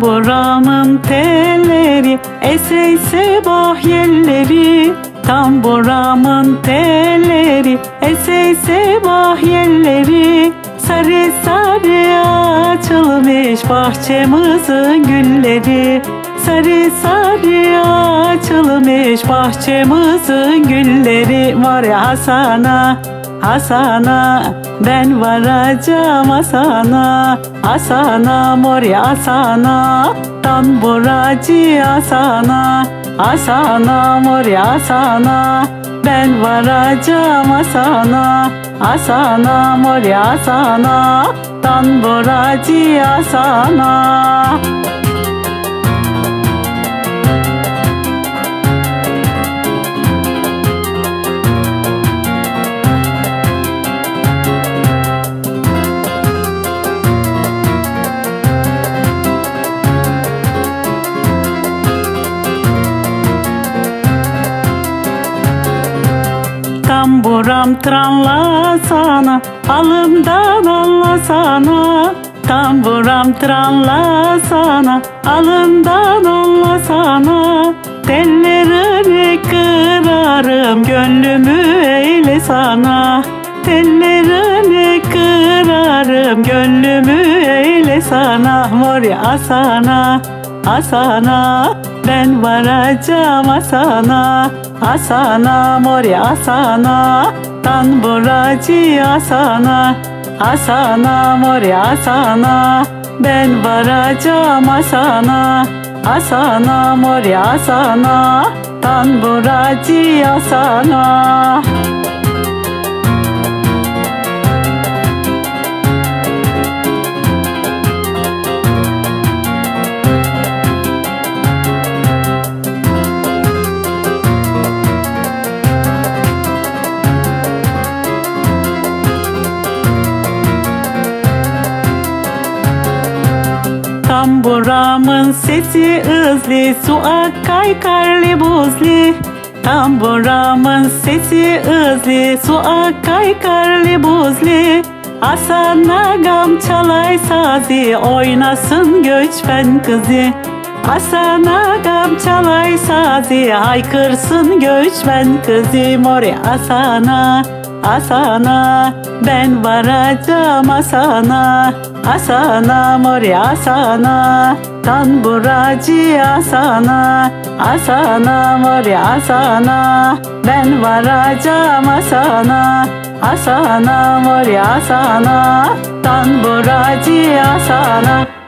Tamburamın telleri Ese sabah yelleri Tamburamın telleri Ese sabah yelleri Sarı sarı açılmış bahçemizin gülleri. Sarı sarı açılmış bahçemizin gülleri. Var ya Hasan'a Hasan'a ben varacağım Hasan'a Hasan'a mor ya Hasan'a Tamburacı Hasan'a Hasan'a mor ya Hasan'a ben varacağım Hasan'a Hasan'a mor ya Hasan'a Tamburacı Hasan'a Tamburam tranla sana Alımdan alla sana. Tamburam tranla sana Alımdan alla sana. Tellerini kırarım Gönlümü eyle sana. Tellerini kırarım Gönlümü eyle sana. Mor ya asana Asana ben varacağım Asana Asana mor ya Asana Tanburacı Asana Asana mor ya Asana ben varacağım Asana Asana mor ya Asana Tanburacı Asana Tamburamın sesi hızlı Su akay karlı buzlu. Tamburamın sesi hızlı Su akay karlı buzlu. Asana gam çalay sazı Oynasın göçmen kızı. Asana gam çalay sazı Haykırsın göçmen kızı. Mori asana Asana ben varacağım Asana. Asana mori asana. Tanburacı asana. Asana mori asana. Ben varacağım asana. Asana mori asana. Tanburacı asana